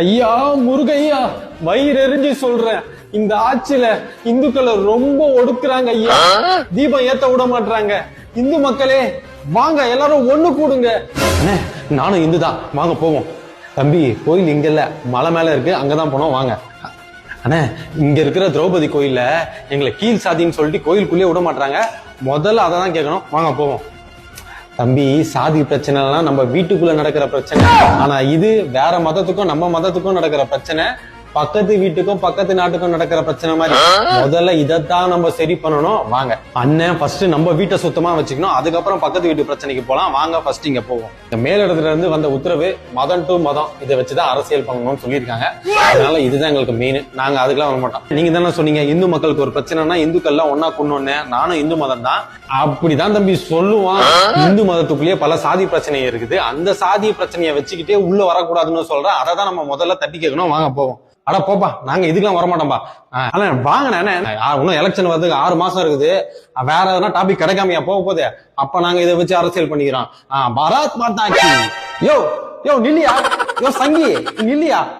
ஐயா முருகையா வயிறு எரிஞ்சு சொல்றேன். இந்த ஆட்சியில இந்துக்களை ரொம்ப ஒடுக்குறாங்க ஐயா. தீபம் ஏத்த விட மாட்டாங்க இந்து மக்களே வாங்க எல்லாரும் ஒண்ணு கூடுங்க. அண்ணே நானும் இந்து தான் வாங்க போவோம். தம்பி கோயில் இங்க இல்ல. மலை மேல இருக்கு. அங்கதான் போனோம். வாங்க. அண்ணே இங்க இருக்கிற திரௌபதி கோயில்ல எங்களை கீழ் சாதின்னு சொல்லிட்டு கோயிலுக்குள்ளேயே விட மாட்டாங்க முதல்ல அதை தான் கேட்கணும். வாங்க போவோம். தம்பி சாதி பிரச்சனைலாம் நம்ம வீட்டுக்குள்ள நடக்கிற பிரச்சனை. ஆனா இது வேற மதத்துக்கும் நம்ம மதத்துக்கும் நடக்கிற பிரச்சனை. பக்கத்து வீட்டுக்கும் பக்கத்து நாட்டுக்கும் நடக்கிற பிரச்சனை மாதிரி. முதல்ல இதைத்தான் நம்ம சரி பண்ணணும். வாங்க. அண்ணன் ஃபர்ஸ்ட் நம்ம வீட்டை சுத்தமா வச்சுக்கணும். அதுக்கப்புறம் பக்கத்து வீட்டு பிரச்சனைக்கு போலாம். வாங்க ஃபர்ஸ்ட் இங்க போவோம். இந்த மேலிடத்துல இருந்து வந்த உத்தரவு மதம் டு மதம் இதை வச்சுதான் அரசியல் பண்ணணும்னு சொல்லியிருக்காங்க. அதனால இதுதான் எங்களுக்கு மெயின் நாங்க அதுக்கெல்லாம் வர மாட்டோம். நீங்க தானே சொன்னீங்க இந்து மக்களுக்கு ஒரு பிரச்சனைனா இந்துக்கள்லாம் ஒன்னா கொண்டு நானும் இந்து மதம் தான். அப்படிதான் தம்பி சொல்லுவான். இந்து மதத்துக்குள்ளேயே பல சாதி பிரச்சனை இருக்குது. அந்த சாதி பிரச்சனையை வச்சுக்கிட்டே உள்ள வரக்கூடாதுன்னு சொல்றேன். அதை தான் நம்ம முதல்ல தட்டி கேட்கணும். வாங்க போவோம். அட போப்பா நாங்க இதுக்கெல்லாம் வரமாட்டோம்பா. ஆனா வாங்க இன்னும் எலெக்ஷன் வரதுக்கு ஆறு மாசம் இருக்குது. வேற எதனா டாபிக் கிடைக்காமையா போக போதே அப்ப நாங்க இதை வச்சு அரசியல் பண்ணிக்கிறோம். ஆஹ் பாரத் மாதா யோ யோ நில்லியா? யோ சங்கி நில்லியா?